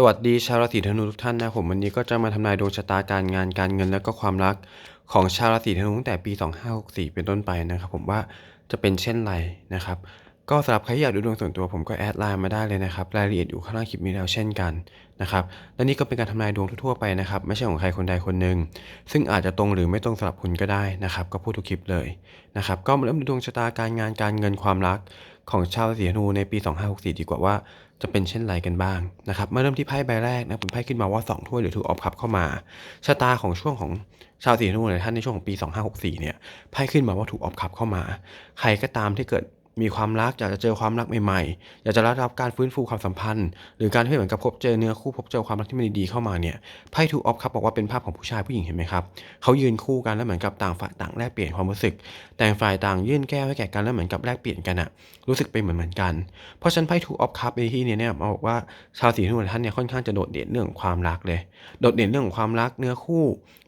สวัสดีชาวราศีธนูทุกท่านนะผมวันนี้ก็จะมาทำนายดวงชะตาการงานการเงินและก็ความรักของชาวราศีธนูตั้งแต่ปี 2564 เป็นต้นไปนะครับผมว่าจะเป็นเช่นไรนะครับ ก็สำหรับใครอยากดูดวงส่วนตัวผมก็แอดไลน์มาได้เลยนะครับรายละเอียดอยู่ข้างล่างคลิปนี้แล้วเช่นกันนะครับและนี่ก็เป็นการทำนายดวงทั่วไปนะครับไม่ใช่ของใครคนใดคนหนึ่งซึ่งอาจจะตรงหรือไม่ตรงสำหรับคุณก็ได้นะครับ ก็พูดทุกคลิปเลยนะครับก็มาเริ่มดูดวงชะตาการงานการเงินความรักของชาวราศีธนูในปี 2564 ดีกว่าว่า จะเป็นเช่นไรกันบ้างนะครับมาเริ่มที่ไพ่ใบแรกนะผมไพ่ขึ้นมาว่า 2 ถ้วยหรือถูกออฟคับเข้ามาชะตาของช่วงของชาวสีธนูในท่านในช่วงของปี 2564เนี่ยไพ่ขึ้นมาว่าถูกออฟคับเข้ามา ใครก็ตามที่เกิด มีความรักอยากจะเจอความรักใหม่ๆ อยากจะรับการฟื้นฟูความสัมพันธ์ หรือการที่เหมือนกับพบเจอเนื้อคู่พบเจอความรักที่มันดีเข้ามาเนี่ยไพ่ถูออฟคับบอกว่าเป็นภาพของผู้ชายผู้หญิงเห็นไหมครับเขายืนคู่กันแล้วเหมือนกับต่างฝ่ายต่างแลกเปลี่ยนความรู้สึก แต่ฝ่ายต่างยื่นแก้วให้แก่กันแล้วเหมือนกับแลกเปลี่ยนกันอะรู้สึกเป็นเหมือนเหมือนกัน เพราะฉะนันไพ่ถูออฟคัพในที่นี้เนี่ยมาบอกว่าชาวสีธนูท่านเนี่ยค่อนข้างจะโดดเด่นเรื่องของความรักเลย โดดเด่นเรื่องของความรักเนื้อคู่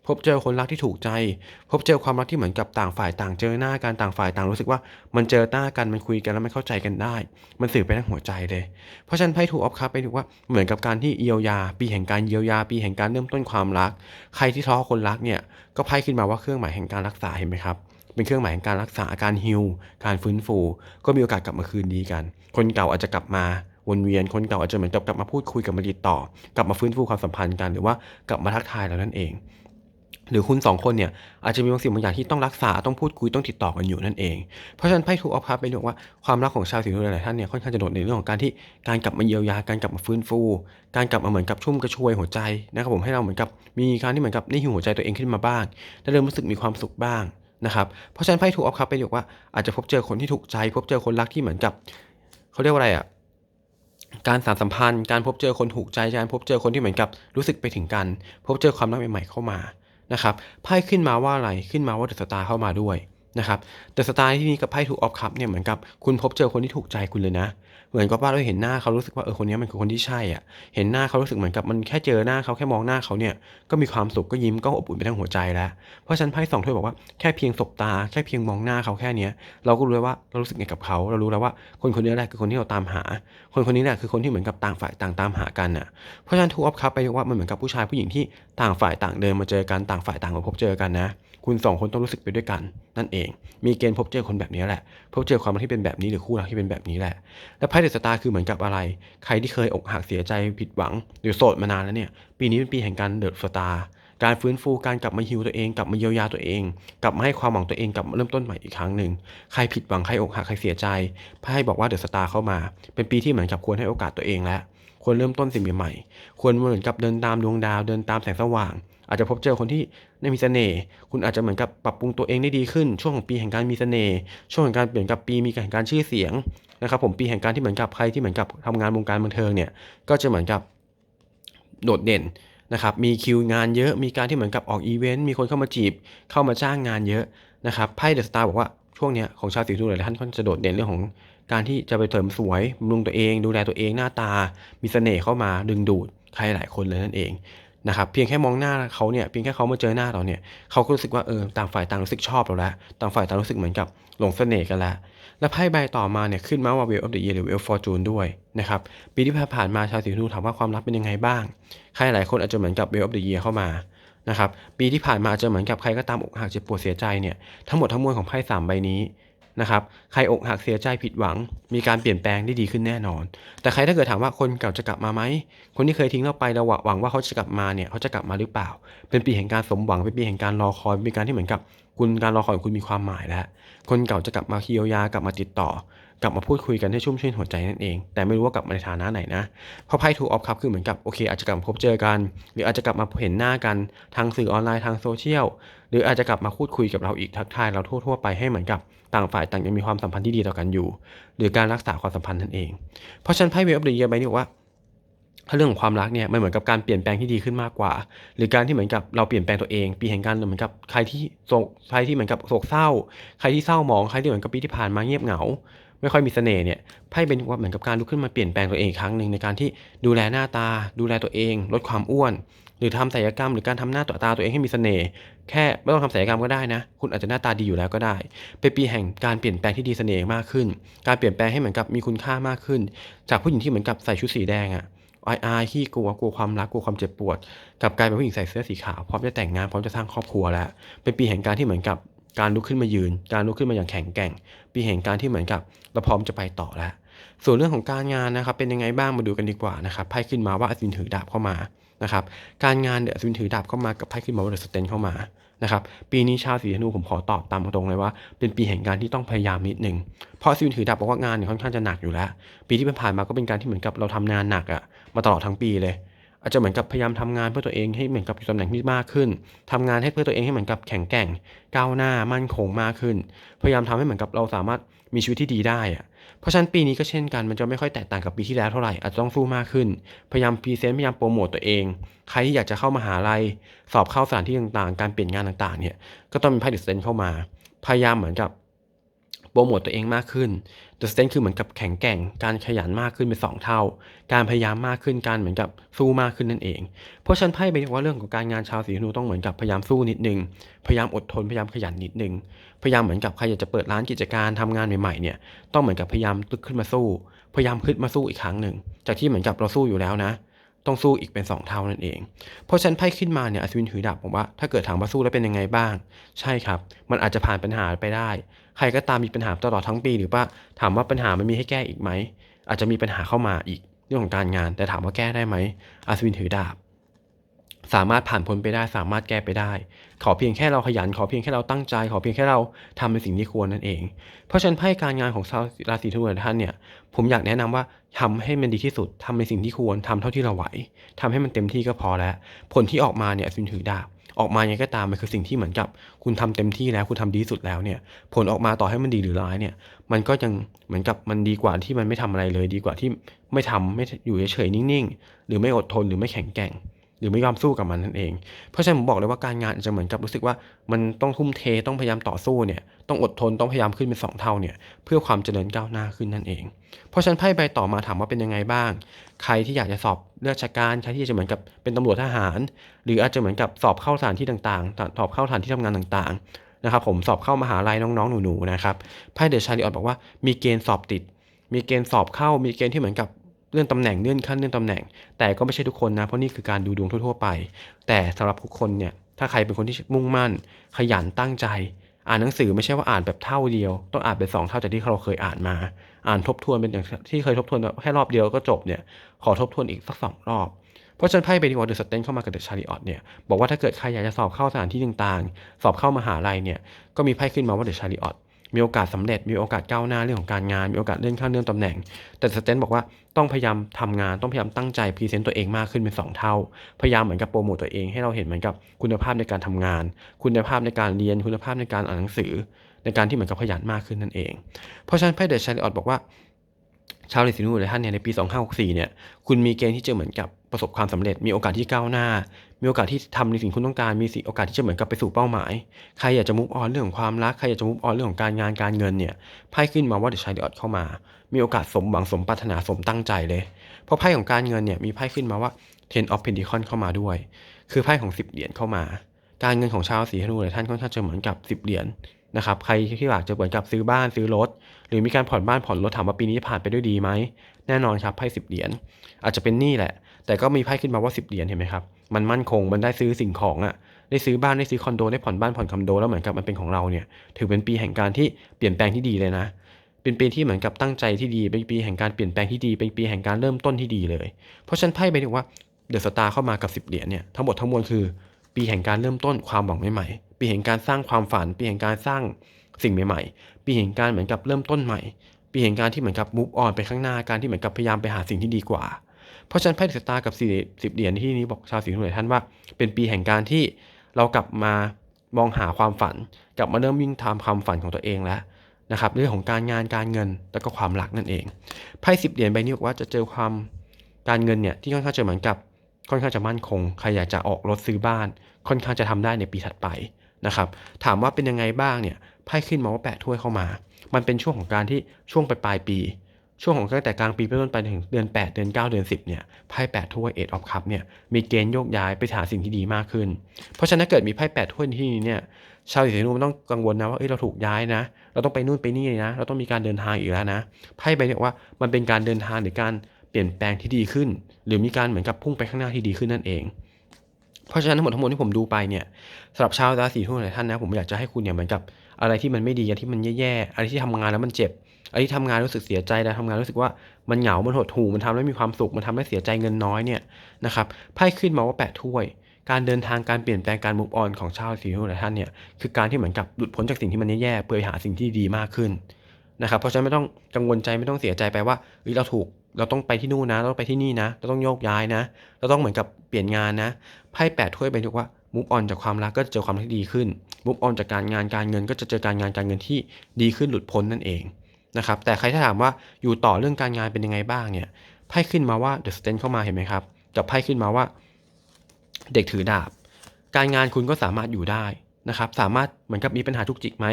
พบเจอคนรักที่ถูกใจ พบเจอความรักที่เหมือนกับต่างฝ่ายต่างเจอหน้ากันต่างฝ่ายต่างรู้สึกว่ามันเจอหน้ากันมันคุยกันแล้วมันเข้าใจกันได้ มันสื่อไปทั้งหัวใจเลย เพราะฉะนั้นไพ่ถูกออฟคัพไปถึงว่าเหมือนกับการที่เยียวยา ปีแห่งการเยียวยาปีแห่งการเริ่มต้นความรัก ใครที่ท้อคนรักเนี่ยก็ไพ่ขึ้นมาว่าเครื่องหมายแห่งการรักษาเห็นไหมครับเป็นเครื่องหมายแห่งการรักษาการฮิลการฟื้นฟู ก็มีโอกาสกลับมาคืนดีกัน คนเก่าอาจจะกลับมาวนเวียน คนเก่าอาจจะเหมือนกับกลับมาพูดคุยกับมาติดต่อ กลับมาฟื้นฟูความสัมพันธ์กันหรือว่ากลับมาทักทายเรานั่นเอง หรือคุณสองคนเนี่ยอาจจะมีบางสิ่งบางอย่างที่ต้องรักษาต้องพูดคุยต้องติดต่อกันอยู่นั่นเอง เพราะฉะนั้นไพ่ถูกออฟคัพเป็นเรื่องว่าความรักของชาวสีนุ่นหลายท่านเนี่ยค่อนข้างจะโดดในเรื่องของการที่การกลับมาเยียวยาการกลับมาฟื้นฟู การกลับมาเหมือนกับชุ่มกระชวยหัวใจนะครับผมให้เราเหมือนกับมีการที่เหมือนกับได้หิวหัวใจตัวเองขึ้นมาบ้างได้เริ่มรู้สึกมีความสุขบ้างนะครับเพราะฉะนั้นไพ่ถูกออฟคัพเป็นเรื่องว่าอาจจะพบเจอคนที่ถูกใจ พบเจอคนรักที่เหมือนกับเขาเรียกว่าอะไรอะการสานสัมพันธ์ การพบเจอคนถูกใจการพบเจอคนที่เหมือนกับรู้สึกไปถึงกัน พบเจอความรักใหม่ๆเข้ามา นะครับไพ่ขึ้นมาว่าอะไรขึ้นมาว่าเดอะสตาร์เข้ามาด้วยนะครับเดอะสตาร์ที่นี่กับไพ่ถูกออฟคัพเนี่ยเหมือนกับคุณพบเจอคนที่ถูกใจคุณเลยนะ เหมือนกับว่าเราเห็นหน้าเขารู้สึกว่าเออคนนี้มันคือคนที่ใช่อะ เห็นหน้าเขารู้สึกเหมือนกับมันแค่เจอหน้าเขาแค่มองหน้าเขาเนี่ยก็มีความสุขก็ยิ้มก็อบอุ่นไปทั้งหัวใจแล้ว เพราะฉันไพ่สองถ้วยบอกว่าแค่เพียงสบตาแค่เพียงมองหน้าเขาแค่เนี้ยเราก็รู้แล้วว่าเรารู้สึกไงกับเขาเรารู้แล้วว่าคนคนนี้แหละคือคนที่เราตามหา คนคนนี้แหละคือคนที่เหมือนกับต่างฝ่ายต่างตามหากันน่ะ เพราะฉะนั้นทูออฟคัพไปว่ามันเหมือนกับผู้ชายผู้หญิงที่ต่างฝ่ายต่างเดินมาเจอกันต่างฝ่ายต่างมาพบเจอกันนะ คุณสองคนต้องรู้สึกไปด้วยกัน นั่นเอง มีเกณฑ์พบเจอคนแบบนี้แหละ พบเจอความรักที่เป็นแบบนี้หรือคู่รักที่เป็นแบบนี้แหละ และไพ่เดอะสตาร์คือเหมือนกับอะไร ใครที่เคยอกหักเสียใจผิดหวัง หรือโสดมานานแล้วเนี่ย ปีนี้เป็นปีแห่งการเดอะสตาร์การฟื้นฟูการกลับมาฮิวตัวเองกลับมาเยียวยาตัวเอง กลับมาให้ความหวังตัวเองกลับมาเริ่มต้นใหม่อีกครั้งหนึ่งใครผิดหวังใครอกหักใครเสียใจไพ่บอกว่าเดอะสตาร์เข้ามา เป็นปีที่เหมือนกับควรให้โอกาสตัวเองแล้ว ควรเริ่มต้นสิ่งใหม่ๆควรเหมือนกับเดินตามดวงดาวเดินตามแสงสว่าง อาจจะพบเจอคนที่ได้มีเสน่ห์คุณอาจจะเหมือนกับปรับปรุงตัวเองได้ดีขึ้น ช่วงของปีแห่งการมีเสน่ห์ช่วงของการเปลี่ยนกับปีมีแห่งการชื่อเสียงนะครับผมปีแห่งการที่เหมือนกับใครที่เหมือนกับทำงานวงการบันเทิงเนี่ยก็จะเหมือนกับโดดเด่นนะครับมีคิวงานเยอะมีการที่เหมือนกับออกอีเวนต์มีคนเข้ามาจีบ เข้ามาจ้างงานเยอะนะครับไพ่เดอะสตาร์บอกว่าช่วงเนี้ยของชาวสีธนูหลายท่านก็จะโดดเด่นเรื่องของ การที่จะไปเสริมสวยบำรุงตัวเอง ดูแลตัวเองหน้าตา มีเสน่ห์เข้ามาดึงดูดใครหลายคนเลยนั่นเองนะครับเพียงแค่มองหน้าเขาเนี่ยเพียงแค่เขามาเจอหน้าเราเนี่ยเขาก็รู้สึกว่าเออต่างฝ่ายต่างรู้สึกชอบเราแล้วต่างฝ่ายต่างรู้สึกเหมือนกับหลงเสน่ห์กันแล้วและไพ่ใบต่อมาเนี่ยขึ้นมาว่า Wheel of the Year หรือ Wheel Fortune ด้วยนะครับปีที่ผ่านมาชาวสีนูถามว่าความรักเป็นยังไงบ้าง ใครหลายคนอาจจะเหมือนกับ Wheel of the Year เข้ามานะครับปีที่ผ่านมาอาจจะเหมือนกับใครก็ตามอกหักเจ็บปวดเสียใจเนี่ยทั้งหมดทั้งมวลของไพ่สามใบนี้ นะครับใครอกหักเสียใจผิดหวัง มีการเปลี่ยนแปลงได้ดีขึ้นแน่นอน แต่ใครถ้าเกิดถามว่าคนเก่าจะกลับมาไหมคนที่เคยทิ้งเราไปเราหวังว่าเขาจะกลับมาเนี่ยเขาจะกลับมาหรือเปล่า เป็นปีแห่งการสมหวังเป็นปีแห่งการรอคอยเป็นการที่เหมือนกับ คุณการรอคอยของคุณมีความหมายแล้ว คนเก่าจะกลับมาเคียวยากลับมาติดต่อ กลับมาพูดคุยกันให้ชุ่มชื่นหัวใจนั่นเอง แต่ไม่รู้ว่ากลับมาในฐานะไหนนะเพราะไพ่ทูออฟคัพคือเหมือนกับโอเค อาจจะกลับมาพบเจอกัน หรืออาจจะกลับมาเห็นหน้ากันทางสื่อออนไลน์ทางโซเชียลหรืออาจจะกลับมาพูดคุยกับเราอีกทักทายเราทั่วๆไปให้เหมือนกับต่างฝ่ายต่างยังมีความสัมพันธ์ที่ดีต่อกันอยู่ หรือการรักษาความสัมพันธ์นั่นเอง เพราะฉะนั้นไพ่เวฟเดียใบนี้บอกว่าถ้าเรื่องของความรักเนี่ยมันเหมือนกับการเปลี่ยนแปลงที่ดีขึ้นมากกว่า หรือการที่เหมือนกับเราเปลี่ยนแปลงตัวเอง ปีแห่งการเหมือนกับใครที่โศกใครที่เหมือนกับโศกเศร้า ใครที่เศร้าหมองใครที่เหมือนกับปีที่ผ่านมาเงียบเหงา ไม่ค่อยมีเสน่ห์เนี่ยไพ่เป็นว่าเหมือนกับการลุกขึ้นมาเปลี่ยนแปลงตัวเองอีกครั้งหนึ่งในการที่ดูแลหน้าตา ดูแลตัวเอง ลดความอ้วน หรือทำศัลยกรรม หรือการทำหน้าตัวตาตัวเองให้มีเสน่ห์แค่ไม่ต้องทำศัลยกรรมก็ได้นะ คุณอาจจะหน้าตาดีอยู่แล้วก็ได้ เป็นปีแห่งการเปลี่ยนแปลงที่ดีเสน่ห์มากขึ้น การเปลี่ยนแปลงให้เหมือนกับมีคุณค่ามากขึ้น จากผู้หญิงที่เหมือนกับใส่ชุดสีแดงอะอายอายขี้กลัวกลัวความรักกลัวความเจ็บปวดกลับกลายเป็นผู้หญิงใส่เสื้อสีขาวพร้อมจะแต่งงานพร้อมจะสร้างครอบครัวแล้ว เป็นปีแห่งการที่เหมือนกับ การลุกขึ้นมายืน การลุกขึ้นมาอย่างแข็งแกร่ง ปีแห่งการที่เหมือนกับเราพร้อมจะไปต่อแล้วส่วนเรื่องของการงานนะครับเป็นยังไงบ้างมาดูกันดีกว่านะครับไพ่ขึ้นมาว่าอัศวินถือดาบเข้ามานะครับการงานเดี๋ยวอัศวินถือดาบเข้ามากับไพ่ขึ้นมาว่าเดอะสเตนเข้ามานะครับปีนี้ชาวสีธนูผมขอตอบตามตรงเลยว่า เป็นปีแห่งการที่ต้องพยายามนิดหนึ่งเพราะอัศวินถือดาบบอกว่างานเนี่ยค่อนข้างจะหนักอยู่แล้ว ปีที่ผ่านมาก็เป็นการที่เหมือนกับเราทำงานหนักอะมาตลอดทั้งปีเลย อาจจะเหมือนกับพยายามทำงานเพื่อตัวเองให้เหมือนกับมีตำแหน่งที่มากขึ้นทำงานให้เพื่อตัวเองให้เหมือนกับแข็งแกร่ง ก้าวหน้ามั่นคงมากขึ้น พยายามทำให้เหมือนกับเราสามารถมีชีวิตที่ดีได้อะเพราะฉะนั้นปีนี้ก็เช่นกันมันจะไม่ค่อยแตกต่างกับปีที่แล้วเท่าไหร่อาจจะต้องสู้มากขึ้น พยายามพรีเซนต์พยายามโปรโมตตัวเอง ใครที่อยากจะเข้ามาหาลัยสอบเข้าสถานที่ต่างๆ การเปลี่ยนงานต่างๆเนี่ยก็ต้องมีไพ่เดอะสเตนเข้ามา พยายามเหมือนกับโปรโมตตัวเองมากขึ้น The s t a n คือเหมือนกับแข็งแกร่ง การขยันมากขึ้นเป็นสองเท่า การพยายามมากขึ้น การเหมือนกับสู้มากขึ้นนั่นเอง เพราะฉันไพ่ไปว่าเรื่องของการงานชาวสีธนูต้องเหมือนกับพยายามสู้นิดนึง พยายามอดทน พยายามขยันนิดนึง พยายามเหมือนกับใครอยากจะเปิดร้านกิจการทำงานใหม่ๆเนี่ย ต้องเหมือนกับพยายามตึกขึ้นมาสู้ พยายามขึ้นมาสู้อีกครั้งหนึ่ง จากที่เหมือนกับเราสู้อยู่แล้วนะต้องสู้อีกเป็น 2 เท่านั่นเอง เพราะฉันไพ่ขึ้นมาเนี่ยอัศวินถือดาบผมว่าถ้าเกิดถามว่าสู้แล้วเป็นยังไงบ้าง ใช่ครับ มันอาจจะผ่านปัญหาไปได้ ใครก็ตามมีปัญหาตลอดทั้งปี หรือว่าถามว่าปัญหามันมีให้แก้อีกไหม อาจจะมีปัญหาเข้ามาอีกเรื่องของการงาน แต่ถามว่าแก้ได้ไหมอัศวินถือดาบ สามารถผ่านพ้นไปได้สามารถแก้ไปได้ ขอเพียงแค่เราขยัน ขอเพียงแค่เราตั้งใจ ขอเพียงแค่เราทำในสิ่งที่ควรนั่นเอง เพราะฉะนั้นไพ่การงานของชาวราศีธนูท่านเนี่ยผมอยากแนะนำว่าทำให้มันดีที่สุดทำในสิ่งที่ควรทำเท่าที่เราไหวทำให้มันเต็มที่ก็พอแล้ว ผลที่ออกมาเนี่ยสินถือดาบ ออกมายังไงก็ตามมันคือสิ่งที่เหมือนกับ คุณทำเต็มที่แล้วคุณทำดีสุดแล้วเนี่ย ผลออกมาต่อให้มันดีหรือร้ายเนี่ย มันก็ยังเหมือนกับมันดีกว่าที่มันไม่ทำอะไรเลย ดีกว่าที่ไม่ทำไม่อยู่เฉยๆนิ่งๆ หรือไม่อดทนหรือไม่แข็งแกร่ง หรือไม่ยอมสู้กับมันนั่นเอง เพราะฉะนั้นผมบอกเลยว่าการงานจะเหมือนกับรู้สึกว่ามันต้องทุ่มเทต้องพยายามต่อสู้เนี่ยต้องอดทนต้องพยายามขึ้นเป็นสองเท่าเนี่ยเพื่อความเจริญก้าวหน้าขึ้นนั่นเอง เพราะฉะนั้นไพ่ใบต่อมาถามว่าเป็นยังไงบ้าง ใครที่อยากจะสอบเลือกราการใครที่จะเหมือนกับเป็นตำรวจทหาร หรืออาจจะเหมือนกับสอบเข้าสถานที่ต่างๆ สอบเข้าสถานที่ทำงานต่างๆนะครับผมสอบเข้ามหาลัยน้องๆหนูๆนะครับไพ่เดอะชาริออตบอกว่ามีเกณฑ์สอบติดมีเกณฑ์สอบเข้า มีเกณฑ์ที่เหมือนกับ เลื่อนตำแหน่งเลื่อนขั้นเลื่อนตำแหน่ง แต่ก็ไม่ใช่ทุกคนนะ เพราะนี่คือการดูดวงทั่วๆไป แต่สำหรับทุกคนเนี่ยถ้าใครเป็นคนที่มุ่งมั่น ขยันตั้งใจ อ่านหนังสือไม่ใช่ว่าอ่านแบบเท่าเดียว ต้องอ่านเป็นสองเท่าจากที่เราเคยอ่านมา อ่านทบทวนเป็นอย่างที่เคยทบทวนแค่รอบเดียวก็จบเนี่ยขอทบทวนอีกสักสองรอบเพราะฉะนั้นไพ่เบดีวอร์เดอร์สเตนเข้ามากับเดอะชาริออตเนี่ยบอกว่าถ้าเกิดใครอยากจะสอบเข้าสถานที่ต่างๆ สอบเข้ามหาลัยเนี่ยก็มีไพ่ขึ้นมาว่าเดอะชาริออต มีโอกาสสำเร็จ มีโอกาสก้าวหน้าเรื่องของการงาน มีโอกาสเลื่อนขั้นเลื่อนตำแหน่ง แต่สเตนบอกว่าต้องพยายามทำงาน ต้องพยายามตั้งใจพรีเซนต์ตัวเองมากขึ้นเป็น 2 เท่า พยายามเหมือนกับโปรโมตตัวเองให้เราเห็นเหมือนกับคุณภาพในการทำงาน คุณภาพในการเรียน คุณภาพในการอ่านหนังสือ ในการที่เหมือนกับขยันมากขึ้นนั่นเอง เพราะฉะนั้นไพ่เดอะชาริออตบอกว่าชาวราศีธนูหลายท่านเนี่ยในปี 2564 เนี่ย คุณมีเกณฑ์ที่จะเหมือนกับประสบความสำเร็จ มีโอกาสที่ก้าวหน้า มีโอกาสที่ทำในสิ่งคุณต้องการมีโอกาสที่จะเหมือนกับไปสู่เป้าหมาย ใครอยากจะมุกออนเรื่องของความรักใครอยากจะมุกออนเรื่องของการงานการเงินเนี่ยไพ่ขึ้นมาว่าเดอะชายเดอตเข้ามา มีโอกาสสมหวังสมปรารถนาสมตั้งใจเลย เพราะไพ่ของการเงินเนี่ยมีไพ่ขึ้นมาว่า Ten of Pentacles เข้ามาด้วย คือไพ่ของ10เหรียญเข้ามา การเงินของชาวสีธนูหลายท่านค่อนข้างจะเหมือนกับ10เหรียญนะครับใครที่อยากจะเหมือนกับซื้อบ้านซื้อรถ หรือมีการผ่อนบ้านผ่อนรถถามว่าปีนี้ผ่านไปด้วยดีไหมแน่นอนครับไพ่สิบเหรียญอาจจะเป็นหนี้แหละ แต่ก็มีไพ่ขึ้นมาว่าสิบเหรียญเห็นไหมครับ มันมั่นคง มันได้ซื้อสิ่งของอะ่ะ ได้ซื้อบ้าน ได้ซื้อคอนโด ได้ผ่อนบ้านผ่อนคอนโด แล้วเหมือนกับมันเป็นของเราเนี่ย ถือเป็นปีแห่งการที่เปลี่ยนแปลงที่ดีเลยนะ เป็นปีที่เหมือนกับตั้งใจที่ดี เป็นปีแห่งการเปลี่ยนแปลงที่ดี เป็นปีแห่งการเริ่มต้นที่ดีเลย เพราะฉันไพ่ไปถึงว่าเดอะสตาร์เข้ามากับสิบเหรียญเนี่ย ทั้งหมดทั้งมวลคือ ปีแห่งการเริ่มต้นความหวังใหม่ๆ ปีแห่งการสร้างความฝัน ปีแห่งการสร้างสิ่งใหม่ๆ ปีแห่งการเหมือนกับเริ่มต้นใหม่ ปีแห่งการที่เหมือนกับมูฟออนไปข้างหน้า การที่เหมือนกับพยายามไปหาสิ่งที่ดีกว่า เพราะฉะนั้นไพ่เดอะสตาร์กับสี่สิบเหรียญที่นี้บอกชาวสีหน่วยท่านว่า เป็นปีแห่งการที่เรากลับมามองหาความฝัน กลับมาเริ่มวิ่งตามความฝันของตัวเองแล้วนะครับเรื่องของการงานการเงินแล้วก็ความรักนั่นเองไพ่สิบเหรียญใบนี้บอกว่าจะเจอความการเงินเนี่ยที่ค่อนข้างจะเหมือนกับค่อนข้างจะมั่นคง ใครอยากจะออกรถซื้อบ้าน ค่อนข้างจะทำได้ในปีถัดไปนะครับ ถามว่าเป็นยังไงบ้างเนี่ย ไพ่ขึ้นมาว่าแปะถ้วยเข้ามา มันเป็นช่วงของการที่ช่วงปลายปลายปี ช่วงของตั้งแต่กลางปีไปต้นไปถึงเดือน 8 เดือน 9 เดือน 10เนี่ยไพ่แปดถ้วยเอ็ดออฟคัพเนี่ยมีเกณฑ์โยกย้ายไปหาสิ่งที่ดีมากขึ้น เพราะฉะนั้นเกิดมีไพ่แปดถ้วยที่นี้เนี่ยชาวราศีธนูมันต้องกังวลนะว่าเอ้ยเราถูกย้ายนะ เราต้องไปนู่นไปนี่นะ เราต้องมีการเดินทางอีกแล้วนะไพ่ใบนี้ว่ามันเป็นการเดินทางหรือการเปลี่ยนแปลงที่ดีขึ้น หรือมีการเหมือนกับพุ่งไปข้างหน้าที่ดีขึ้นนั่นเองเพราะฉะนั้นทั้งหมดทั้งมวลที่ผมดูไปเนี่ยสำหรับชาวราศีทุกหลายท่านนะผมอยากจะให้คุณเนี่ยเหมือนกับอะไรที่มันไม่ดีอะไรที่มันแย่ๆอะไรที่ทำงานแล้วมันเจ็บ ไรที่ทำงานรู้สึกเสียใจแล้วทำงานรู้สึกว่ามันเหงา มันหดหู่ มันทำให้มีความสุข มันทำให้เสียใจเงินน้อยเนี่ยนะครับ ไพ่ขึ้นมาว่าแปดถ้วย การเดินทาง การเปลี่ยนแปลง การมุกออนของชาวราศีทุกหลายท่านเนี่ยคือการที่เหมือนกับหลุดพ้นจากสิ่งที่มันแย่ๆเพื่อหาสิ่งที่ดีมากขึ้นนะครับ เพราะฉะนั้นไม่ต้องกังวลใจไม่ต้องเสียใจไปว่าเฮ้ยเราถูกเราต้องไปที่นู่นนะ เราต้องไปที่นี่นะ เราต้องโยกย้ายนะ เราต้องเหมือนกับเปลี่ยนงานนะ ไพ่แปดถ้วยเป็นทุกว่ามุกออนจากความรักก็จะเจอความที่ดีขึ้น มุกออนจากการงานการเงินก็จะเจอการงานการเงินที่ดีขึ้นหลุดพ้นนั่นเอง นะครับ แต่ใครถ้าถามว่าอยู่ต่อเรื่องการงานเป็นยังไงบ้างเนี่ย ไพ่ขึ้นมาว่าเดอะสเตนเข้ามาเห็นไหมครับ กับไพ่ขึ้นมาว่า เด็กถือดาบ การงานคุณก็สามารถอยู่ได้นะครับ สามารถเหมือนกับมีปัญหาทุกจิกไหม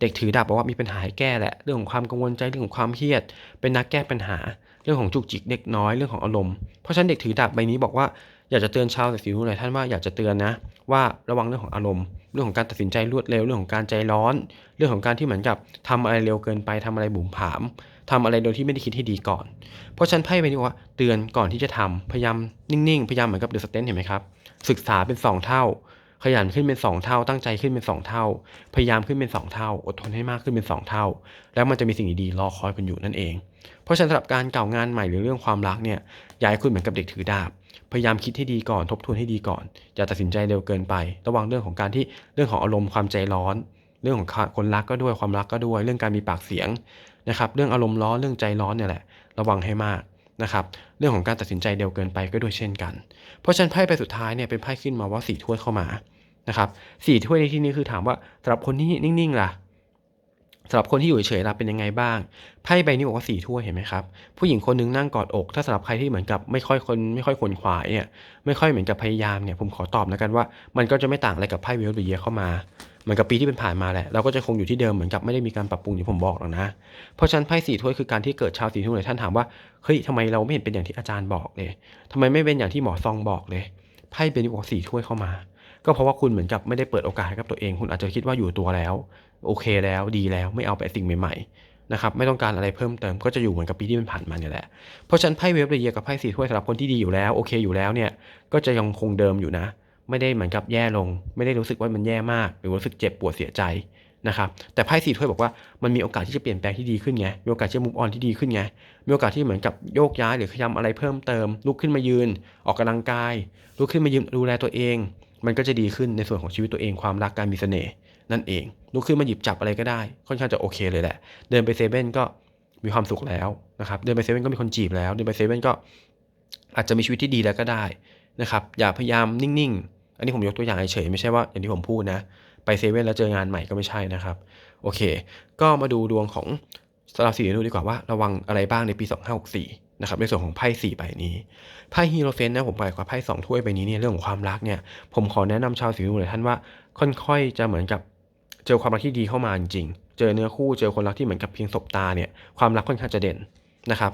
เด็กถือดาบบอกว่ามีปัญหาให้แก้แหละ เรื่องของความกังวลใจ เรื่องของความเครียด เป็นนักแก้ปัญหา เรื่องของจุกจิกเด็กน้อย เรื่องของอารมณ์ เพราะฉะนั้นเด็กถือดาบใบนี้บอกว่า อยากจะเตือนชาวราศีธนูหลายท่านว่าอยากจะเตือนนะ ว่าระวังเรื่องของอารมณ์ เรื่องของการตัดสินใจรวดเร็วเรื่องของการใจร้อน เรื่องของการที่เหมือนกับทำอะไรเร็วเกินไปทำอะไรบุ่มผามทำอะไรโดยที่ไม่ได้คิดให้ดีก่อน เพราะฉันไพ่ใบนี้บอกว่าเตือนก่อนที่จะทำพยายามนิ่งๆพยายามเหมือนกับเดอะสเตนเห็นไหมครับศึกษาเป็น 2 เท่า ขยันขึ้นเป็น 2 เท่า ตั้งใจขึ้นเป็น 2 เท่า พยายามขึ้นเป็น 2 เท่า อดทนให้มากขึ้นเป็น 2 เท่า แล้วมันจะมีสิ่งดีๆรอคอยคุณอยู่นั่นเอง เพราะฉะนั้นสำหรับการเก่างานใหม่หรือเรื่องความรักเนี่ย อยากให้คุณเหมือนกับเด็กถือดาบ พยายามคิดให้ดีก่อน ทบทวนให้ดีก่อน อย่าตัดสินใจเร็วเกินไป ระวังเรื่องของการที่เรื่องของอารมณ์ความใจร้อน เรื่องของคนรักก็ด้วยความรักก็ด้วย เรื่องการมีปากเสียงนะครับ เรื่องอารมณ์ร้อนเรื่องใจร้อนเนี่ยแหละ ระวังให้มากนะครับ เรื่องของการตัดสินใจเร็วเกินไปก็ด้วยเช่นกัน เพราะฉะนั้นไพ่ใบสุดท้ายเนี่ยเป็นไพ่ขึ้นมาว่าสี่ถ้วยเข้ามานะครับสี่ถ้วยในที่นี้คือถามว่าสำหรับคนที่นิ่งๆล่ะ สำหรับคนที่อยู่เฉยๆล่ะเป็นยังไงบ้างไพ่ใบนี้บอกว่าสี่ถ้วยเห็นไหมครับผู้หญิงคนนึงนั่งกอดอก ถ้าสำหรับใครที่เหมือนกับไม่ค่อยคนไม่ค่อยขนขวายเนี่ยไม่ค่อยเหมือนกับพยายามเนี่ยผมขอตอบแล้วกันว่า มันก็จะไม่ต่างอะไรกับไพ่เวลเบียเข้ามาเหมือนกับปีที่เป็นผ่านมาแหละเราก็จะคงอยู่ที่เดิมเหมือนกับไม่ได้มีการปรับปรุงอย่างผมบอกหรอกนะ เพราะฉะนั้นไพ่สี่ถ้วยคือการที่เกิดชาวสี่ถ้วยท่านถามว่าเฮ้ยทำไมเราไม่เห็นเป็นอย่างที่อาจารย์บอกเลยทำไมไม่เป็นอย่างที่หมอซองบอกเลยไพ่เป็นบอกสี่ถ้วยเข้ามา ก็เพราะว่าคุณเหมือนกับไม่ได้เปิดโอกาสให้กับตัวเอง คุณอาจจะคิดว่าอยู่ตัวแล้ว โอเคแล้วดีแล้วไม่เอาไปสิ่งใหม่ๆนะครับไม่ต้องการอะไรเพิ่มเติมก็จะอยู่เหมือนกับปีที่มันผ่านมาเนี่ยแหละเพราะฉะนั้นไพ่เวฟเรียกับไพ่สี่ถ้วยสำหรับคนที่ดีอยู่แล้วโอเคอยู่แล้วเนี่ยก็จะยังคงเดิมอยู่นะ ไม่ได้เหมือนกับแย่ลง ไม่ได้รู้สึกว่ามันแย่มาก หรือรู้สึกเจ็บปวดเสียใจนะครับแต่ไพ่สี่ถ้วยบอกว่ามันมีโอกาสที่จะเปลี่ยนแปลงที่ดีขึ้นไงมีโอกาสที่จะมุกออนที่ดีขึ้นไงมีโอกาสที่เหมือนกับโยกย้ายหรือขยำอะไรเพิ่มเติม ลุกขึ้นมายืน ออกกำลังกาย ลุกขึ้นมายืนดูแลตัวเอง มันก็จะดีขึ้นในส่วนของชีวิตตัวเองความรักการมีเสน่ห์ นั่นเองลุกขึ้นมาหยิบจับอะไรก็ได้ ค่อนข้างจะโอเคเลยแหละ เดินไปเซเว่นก็มีความสุขแล้วนะครับ เดินไปเซเว่นก็มีคนจีบแล้ว เดินไปเซเว่นก็อาจจะมีชีวิตที่ดีแล้วก็ได้นะครับ อย่าพยายามนิ่งๆ อันนี้ผมยกตัวอย่างเฉยๆไม่ใช่ว่าอย่างที่ผมพูดนะ ไปเซเว่นแล้วเจองานใหม่ก็ไม่ใช่นะครับ โอเค ก็มาดูดวงของสราศีธนูดีกว่าว่าระวังอะไรบ้างในปี 2564นะครับในส่วนของไพ่สี่ใบนี้ไพ่ฮีโรเฟนนะผมไปกว่าไพ่สองถ้วยใบนี้เนี่ยเรื่องของความรักเนี่ยผมขอแนะนำชาวสีธนูเลยท่านว่าค่อยๆจะเหมือนกับ เจอความรักที่ดีเข้ามาจริงเจอเนื้อคู่เจอคนรักที่เหมือนกับเพียงสบตาเนี่ยความรักค่อนข้างจะเด่นนะครับ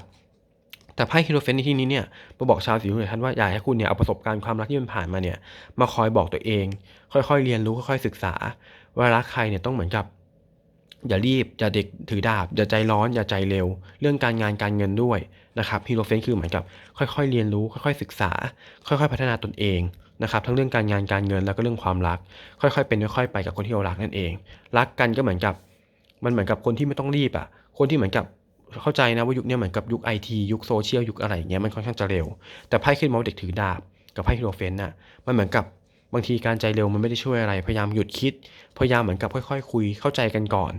แต่ไพ่ฮีโรเฟนในที่นี้เนี่ยมาบอกชาวสีธนูเลยท่านว่าอยากให้คุณเนี่ยเอาประสบการณ์ความรักที่มันผ่านมาเนี่ยมาคอยบอกตัวเอง ค่อยๆเรียนรู้ค่อยๆศึกษาวลารักใครเนี่ยต้องเหมือนกับ อย่ารีบอย่าเด็กถือดาบอย่าใจร้อนอย่าใจเร็ว เรื่องการงานการเงินด้วย นะครับฮีโรเฟนคือเหมือนกับค่อยๆเรียนรู้ ค่อยๆศึกษา ค่อยๆพัฒนาตนเองนะครับทั้งเรื่องการงานการเงินแล้วก็เรื่องความรัก ค่อยๆเป็นค่อยๆไปกับคนที่เรารักนั่นเอง รักกันก็เหมือนกับมันเหมือนกับคนที่ไม่ต้องรีบอะคนที่เหมือนกับเข้าใจนะว่ายุคนี้เหมือนกับยุคไอทียุคโซเชียลยุคอะไรอย่างเงี้ยมันค่อนข้างจะเร็ว แต่ไพ่ขึ้นมาเด็กถือดาบกับไพ่ฮีโรเฟนน่ะมันเหมือนกับบางทีการใจเร็วมันไม่ได้ช่วยอะไร พยายามหยุดคิด พยายามเหมือนกับค่อย ๆ คุยเข้าใจกันก่อน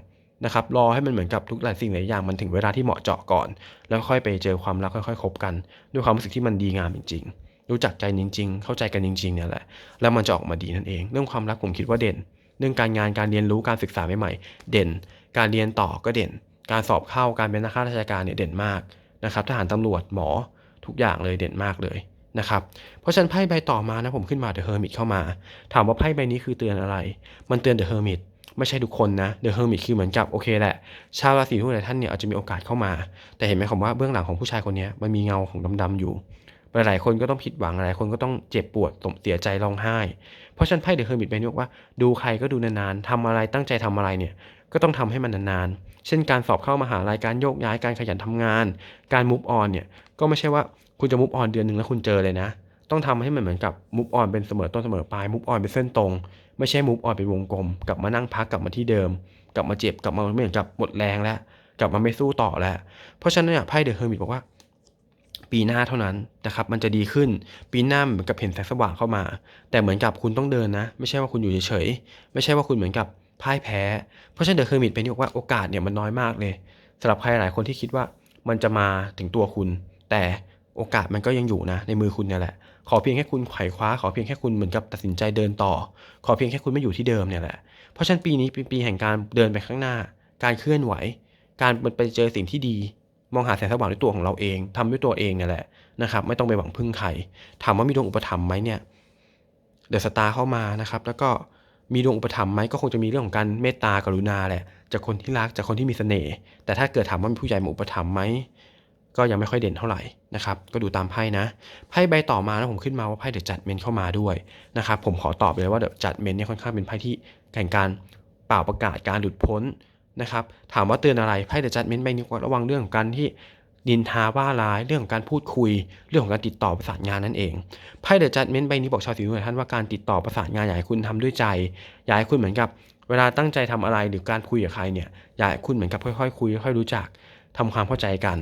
นะครับรอให้มันเหมือนกับทุกหลายสิ่งหลายอย่างมันถึงเวลาที่เหมาะเจาะก่อน แล้วค่อยไปเจอความรักค่อยๆคบกัน ด้วยความรู้สึกที่มันดีงามจริง ๆ รู้จักใจจริง ๆ เข้าใจกันจริงๆเนี่ยแหละแล้วมันจะออกมาดีนั่นเอง เรื่องความรักผมคิดว่าเด่น เรื่องการงานการเรียนรู้การศึกษาใหม่ๆเด่น การเรียนต่อก็เด่น การสอบเข้าการเป็นนักข้าราชการเนี่ยเด่นมากนะครับทหารตำรวจหมอทุกอย่างเลยเด่นมากเลยนะครับ เพราะฉะนั้นไพ่ใบต่อมานะผมขึ้นมาเดอะเฮอร์มิตเข้ามา ถามว่าไพ่ใบนี้คือเตือนอะไร มันเตือนเดอะเฮอร์มิต ไม่ใช่ทุกคนนะเดอะเฮอร์มิตคือเหมือนกับโอเคแหละ ชาวราศีทุกหลายท่านเนี่ยอาจจะมีโอกาสเข้ามา แต่เห็นไหมผมว่าเบื้องหลังของผู้ชายคนนี้มันมีเงาของดำๆอยู่หลายๆคนก็ต้องผิดหวังหลายคนก็ต้องเจ็บปวดตมเสียใจร้องไห้ เพราะฉันไพ่เดอะเฮอร์มิตใบนี้บอกว่าดูใครก็ดูนานๆทำอะไรตั้งใจทำอะไรเนี่ยก็ต้องทำให้มันนานๆ เช่นการสอบเข้ามหาลัยการโยกย้ายการขยันทำงาน การมุฟออนเนี่ยก็ไม่ใช่ว่าคุณจะมุฟออนเดือนหนึ่งแล้วคุณเจอเลยนะ ต้องทำให้มันเหมือนกับมุฟออนเป็นเสมอต้นเสมอปลายมุฟออนเป็นเส้นตรง ไม่ใช่มุฟออนเป็นวงกลม กลับมานั่งพักกลับมาที่เดิม กลับมาเจ็บกลับมาไม่เหมือนกับหมดแรงแล้ว กลับมาไม่สู้ต่อแล้ว เพราะฉะนั้นเนี่ยไพ่เดอะเฮอร์มิตบอกว่า ปีหน้าเท่านั้นนะครับมันจะดีขึ้นปีหน้าเหมือนกับเห็นแสงสว่างเข้ามา แต่เหมือนกับคุณต้องเดินนะ ไม่ใช่ว่าคุณอยู่เฉยๆไม่ใช่ว่าคุณเหมือนกับพ่ายแพ้ เพราะฉะนั้นเดอะเฮอร์มิตเป็นที่บอกว่าโอกาสเนี่ยมันน้อยมากเลยสำหรับใครหลายคนที่คิดว่ามันจะมาถึงตัวคุณ แต่โอกาสมันก็ยังอยู่นะในมือคุณเนี่ยแหละ ขอเพียงแค่คุณไขว่คว้า ขอเพียงแค่คุณเหมือนกับตัดสินใจเดินต่อ ขอเพียงแค่คุณไม่อยู่ที่เดิมเนี่ยแหละ เพราะฉะนั้นปีนี้เป็นปีแห่งการเดินไปข้างหน้า การเคลื่อนไหว การไปเจอสิ่งที่ดี มองหาแสงสว่างด้วยตัวของเราเองทำด้วยตัวเองเนี่ยแหละนะครับ ไม่ต้องไปหวังพึ่งใคร ถามว่ามีดวงอุปถัมภ์ไหมเนี่ย เดอะสตาร์เข้ามานะครับ แล้วก็มีดวงอุปถัมภ์ไหมก็คงจะมีเรื่องของการเมตตากรุณาแหละ จากคนที่รักจากคนที่มีเสน่ห์ แต่ถ้าเกิดถามว่ามีผู้ใหญ่มาอุปถัมภ์ไหม ก็ยังไม่ค่อยเด่นเท่าไหร่นะครับก็ดูตามไพ่นะไพ่ใบต่อมาแล้วผมขึ้นมาว่าไพ่เดอะจัดเมนเข้ามาด้วยนะครับผมขอตอบเลยว่าเดอะจัดเมนเนี่ยค่อนข้างเป็นไพ่ที่แข่งการเป่าประกาศการหลุดพ้นนะครับถามว่าเตือนอะไรไพ่เดอะจัดเมนใบนี้ระวังเรื่องของการที่ดินทาว่าร้ายเรื่องของการพูดคุย เรื่องของการติดต่อประสานงานนั่นเองไพ่เดอะจัดเมนใบนี้บอกชาวสีนุ่ท่านว่าการติดต่อประสานงานอยากให้คุณทำด้วยใจอยากให้คุณเหมือนกับ เวลาตั้งใจทำอะไรหรือการคุยกับใครเนี่ยอยากให้คุณเหมือนกับค่อยๆคุยค่อยๆรู้จักทำความเข้าใจกัน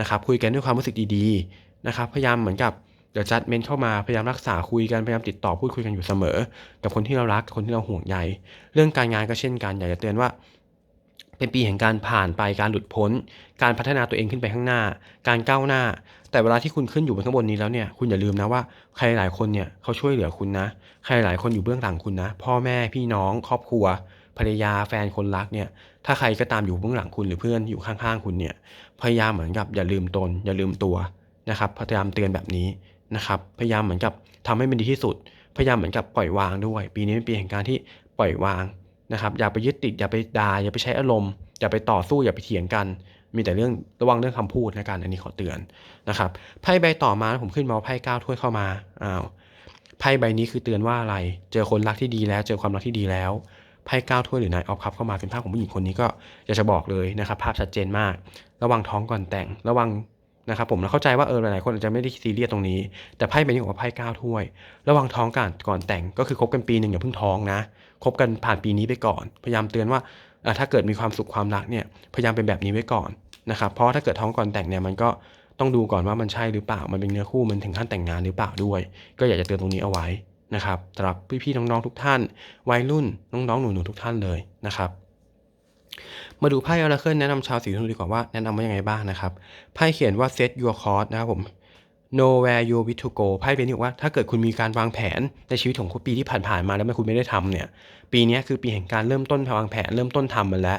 นะครับคุยกันด้วยความรู้สึกดีๆนะครับพยายามเหมือนกับเดี๋ยวจัดเมนเข้ามาพยายามรักษาคุยกันพยายามติดต่อพูดคุยกันอยู่เสมอ กับคนที่เรารักคนที่เราห่วงใยเรื่องการงานก็เช่นกันอยากจะเตือนว่า เป็นปีแห่งการผ่านไปการหลุดพ้น การพัฒนาตัวเองขึ้นไปข้างหน้า การก้าวหน้า แต่เวลาที่คุณขึ้นอยู่บนข้างบนนี้แล้วเนี่ยคุณอย่าลืมนะว่าใครหลายคนเนี่ยเขาช่วยเหลือคุณนะ ใครหลายคนอยู่เบื้องหลังคุณนะ พ่อแม่พี่น้อง ครอบครัวภรรยาแฟนคนรักเนี่ย ถ้าใครก็ตามอยู่เบื้องหลังคุณหรือเพื่อนอยู่ข้างๆคุณเนี่ย พยายามเหมือนกับอย่าลืมตน อย่าลืมตัวนะครับ พยายามเตือนแบบนี้นะครับ พยายามเหมือนกับทำให้มันดีที่สุด พยายามเหมือนกับปล่อยวางด้วย ปีนี้เป็นปีแห่งการที่ปล่อยวางนะครับ อย่าไปยึดติด อย่าไปด่า อย่าไปใช้อารมณ์ อย่าไปต่อสู้ อย่าไปเถียงกัน มีแต่เรื่องระวังเรื่องคำพูดนะกันอันนี้ขอเตือนนะครับ ไพ่ใบต่อมาผมขึ้นมาไพ่เก้าถ้วยเข้ามา อ้าว ไพ่ใบนี้คือเตือนว่าอะไร เจอคนรักที่ดีแล้ว เจอความรักที่ดีแล้ว ไพ่เก้าถ้วยหรือนายออฟคัพเข้ามาเป็นภาพของผู้หญิงคนนี้ก็อยากจะบอกเลยนะครับภาพชัดเจนมาก ระวังท้องก่อนแต่งระวังนะครับผมเราเข้าใจว่าเออหลายๆคนอาจจะไม่ได้ซีเรียสตรงนี้ แต่ไพ่ใบนี้บอกว่าไพ่เก้าถ้วย ระวังท้องก่อนก่อนแต่งก็คือคบกันปีหนึ่งอย่าเพิ่งท้องนะคบกันผ่านปีนี้ไปก่อน พยายามเตือนว่าถ้าเกิดมีความสุขความรักเนี่ยพยายามเป็นแบบนี้ไว้ก่อนนะครับเพราะถ้าเกิดท้องก่อนแต่งเนี่ยมันก็ต้องดูก่อนว่ามันใช่หรือเปล่ามันเป็นเนื้อคู่มันถึงขั้นแต่งงานหรือเปล่าด้วย ก็อยากจะเตือนตรงนี้เอาไว้ นะครับสำหรับพี่ๆน้องๆทุกท่าน วัยรุ่นน้องๆหนูๆทุกท่านเลยนะครับ มาดูไพ่ออราเคิลแนะนำชาวสีธนูดีกว่าว่าแนะนำว่ายังไงบ้างนะครับไพ่เขียนว่า set your course นะครับผม know where you wish to go ไพ่เป็นที่ว่าถ้าเกิดคุณมีการวางแผนในชีวิตของคุณปีที่ผ่านๆมาแล้วไม่คุณไม่ได้ทำเนี่ย ปีนี้คือปีแห่งการเริ่มต้นวางแผนเริ่มต้นทำมันแล้ว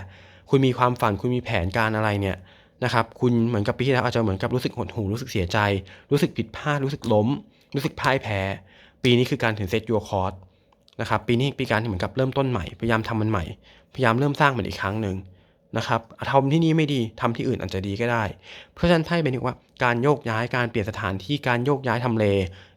คุณมีความฝันคุณมีแผนการอะไรเนี่ยนะครับคุณเหมือนกับปีที่แล้วอาจจะเหมือนกับรู้สึกหดหู่รู้สึกเสียใจ รู้สึกผิดพลาดรู้สึกล้ม รู้สึกพ่ายแพ้ ปีนี้คือการถึง set your course นะครับปีนี้ปีการเหมือนกับเริ่มต้นใหม่พยายามทำมันใหม่ พยายามเริ่มสร้างมันอีกครั้งหนึ่งนะครับทำที่นี่ไม่ดีทำที่อื่นอาจจะดีก็ได้ เพราะฉะนั้นไพ่เป็นว่าการโยกย้ายการเปลี่ยนสถานที่การโยกย้ายทำเล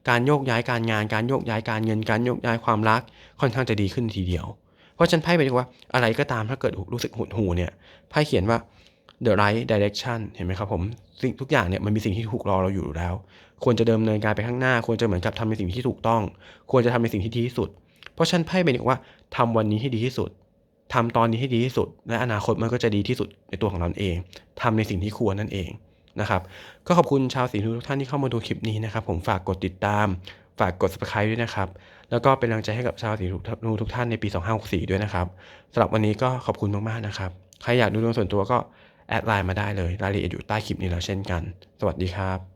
การโยกย้ายการงาน การโยกย้ายการเงิน การโยกย้ายความรักค่อนข้างจะดีขึ้นทีเดียว เพราะฉะนั้นไพ่เป็นว่าอะไรก็ตามถ้าเกิดรู้สึกหดหูเนี่ยไพ่เขียนว่า the right direction เห็นไหมครับผมสิ่งทุกอย่างเนี่ยมันมีสิ่งที่ถูกรอเราอยู่แล้ว ควรจะเดิมเนินการไปข้างหน้า ควรจะเหมือนกับทำในสิ่งที่ถูกต้อง ควรจะทำในสิ่งที่ดีที่สุด เพราะฉันไพ่เป็นว่าทำวันนี้ให้ดีที่สุดทำตอนนี้ให้ดีที่สุด และอนาคตมันก็จะดีที่สุดในตัวของเราเองทำในสิ่งที่ควรนั่นเองนะครับก็ขอบคุณชาวสีนูทุกท่านที่เข้ามาดูคลิปนี้นะครับ ผมฝากกดติดตาม ฝากกด subscribe ด้วยนะครับ แล้วก็เป็นกำลังใจให้กับชาวสีนูทุกท่านในปี 2564 ด้วยนะครับสำหรับวันนี้ก็ขอบคุณมากๆนะครับ ใครอยากดูดวงส่วนตัวก็ แอดไลน์มาได้เลยรายละเอียดอยู่ใต้คลิปนี้แล้วเช่นกัน สวัสดีครับ